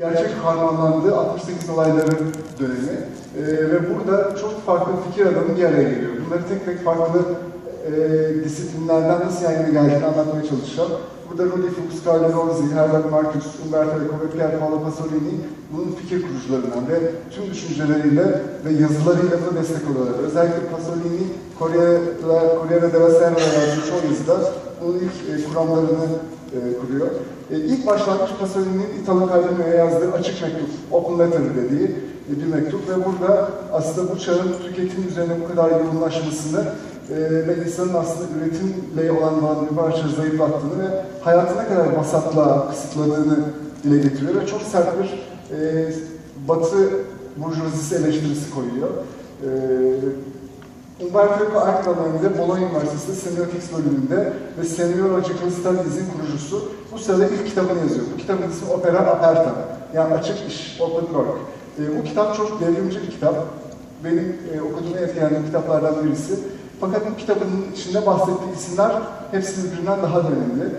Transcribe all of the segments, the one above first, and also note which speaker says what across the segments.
Speaker 1: Gerçek harmanlandığı 68 olayları dönemi Ee, ve burada çok farklı fikir adamı bir araya geliyor. Bunları tek tek farklı e, disiplinlerden nasıl yan geldiğini anlatmaya çalışacağım. Burada Rudy Fuchs, Carlo Ronzi, Herbert Marcus, Umberto Eco ve Pier Paolo Pasolini bunun fikir kurucularından ve tüm düşünceleriyle ve yazılarıyla da destek oluyorlar. Özellikle Pasolini, Corriere Corriere della Serra'ya yazdığı çoğu yazıda bunun ilk e, kuramlarını e, kuruyor. E, ilk başlangıç Pasolini'nin Italo Calvino'ya yazdığı açık mektup, open letter dediği e, bir mektup ve burada aslında bu çağın tüketim üzerine bu kadar yoğunlaşmasını ve insanın aslında üretimle olan bağını bir parça zayıflattığını ve hayatı ne kadar vasatlığa kısıtladığını dile getiriyor ve çok sert bir e, batı burjuvazisi eleştirisi koyuyor. E, Umberto Eco dönemde Bologna Üniversitesi'nde Semiotics bölümünde ve Semiological Studies'in kurucusu. Bu sırada ilk kitabını yazıyor. Bu kitabın ismi Opera Aperta. Yani açık iş, open work. E, bu kitap çok devrimci bir kitap. Benim e, okuduğum en etkilendiğim kitaplardan birisi. Fakat bu kitabın içinde bahsettiği isimler hepsi birbirinden daha da önemli.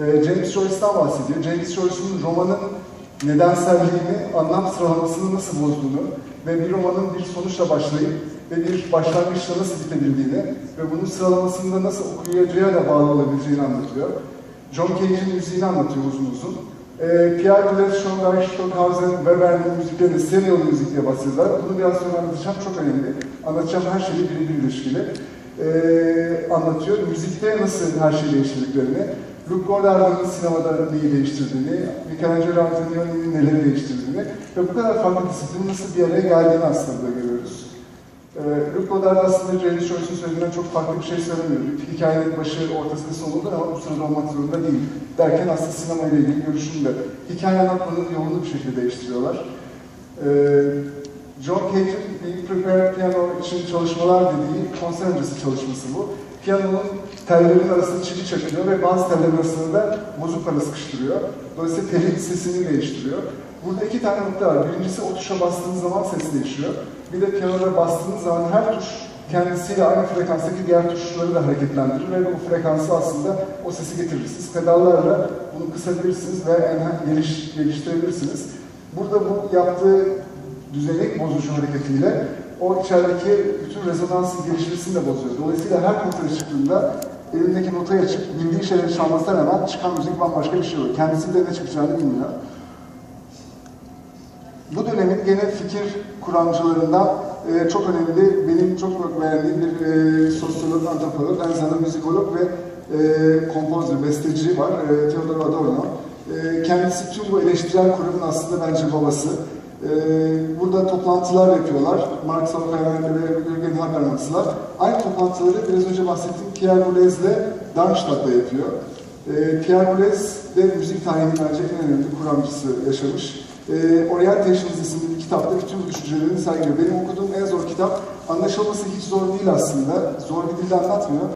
Speaker 1: E, James Joyce'dan bahsediyor. James Joyce'un romanın nedenselliğini, anlam sıralamasını nasıl bozduğunu ve bir romanın bir sonuçla başlayıp ve bir başlangıçla nasıl bitebildiğini ve bunun sıralamasında nasıl okuyacağı da bağlı olabileceğini anlatıyor. John Cage'in müziğini anlatıyor uzun uzun. E, Pierre Boulez, Schönberg, Stockhausen, Weber'in müziklerini serial müzik diye bahsediyorlar. Bunu biraz sonra anlatacağım, çok önemli. Anlatacağım her şeyi birebir ilişkili. E, anlatıyor. Müzikte nasıl her şeyi değiştirdiklerini, Luc Godard'ın sinemada neyi değiştirdiğini, Michelangelo Antonioni'nin neleri değiştirdiğini ve bu kadar farklı disiplinin nasıl bir araya geldiğini aslında görüyoruz. Ee, Luc Godard aslında James Joyce'un söylediğinden çok farklı bir şey söylemiyor. Hikayenin başı, ortası ve sonudur ama bu sırada olmak zorunda değil. Derken aslında sinema ile ilgili görüşünü de hikaye anlatmanın yolunu bir şekilde değiştiriyorlar. Ee, John Cage'in bir Prepare Piano için çalışmalar dediği konser öncesi çalışması bu. Piyanonun tellerin arasında çivi çakıyor ve bazı tellerin arasında da bozuk para sıkıştırıyor. Dolayısıyla telin sesini değiştiriyor. Burada iki tane nokta var. Birincisi o tuşa bastığınız zaman ses değişiyor. Bir de piyanoya bastığınız zaman her tuş kendisiyle aynı frekanstaki diğer tuşları da hareketlendirir ve bu frekansı aslında o sesi getirir. Siz pedallarla bunu kısabilirsiniz ve enha- geliş, geliştirebilirsiniz. Burada bu yaptığı düzenek bozucu hareketiyle o içerideki bütün rezonansın gelişmesini de bozuyor. Dolayısıyla her kontra çıktığında elindeki notayı açıp bildiği şeyleri çalmasına rağmen çıkan müzik bambaşka bir şey oluyor. Kendisi bile ne çıkacağını bilmiyor. Bu dönemin gene fikir kuramcılarından e, çok önemli, benim çok beğendiğim bir e, sosyolog, antropolog, aynı zamanda müzikolog ve e, kompozör, besteci var, e, Theodor Adorno. E, kendisi tüm bu eleştirel kurumun aslında bence babası. E, burada toplantılar yapıyorlar. Marx Horkheimer ve Jürgen Habermas'lar. Aynı toplantıları biraz önce bahsettiğim Pierre Boulez'le Darmstadt'ta yapıyor. E, Pierre Boulez de müzik tarihinin bence en önemli kuramcısı yaşamış. E, Orientations isimli kitapta bütün bu düşüncelerini sergiliyor. Benim okuduğum en zor kitap. Anlaşılması hiç zor değil aslında. Zor bir dilde anlatmıyor.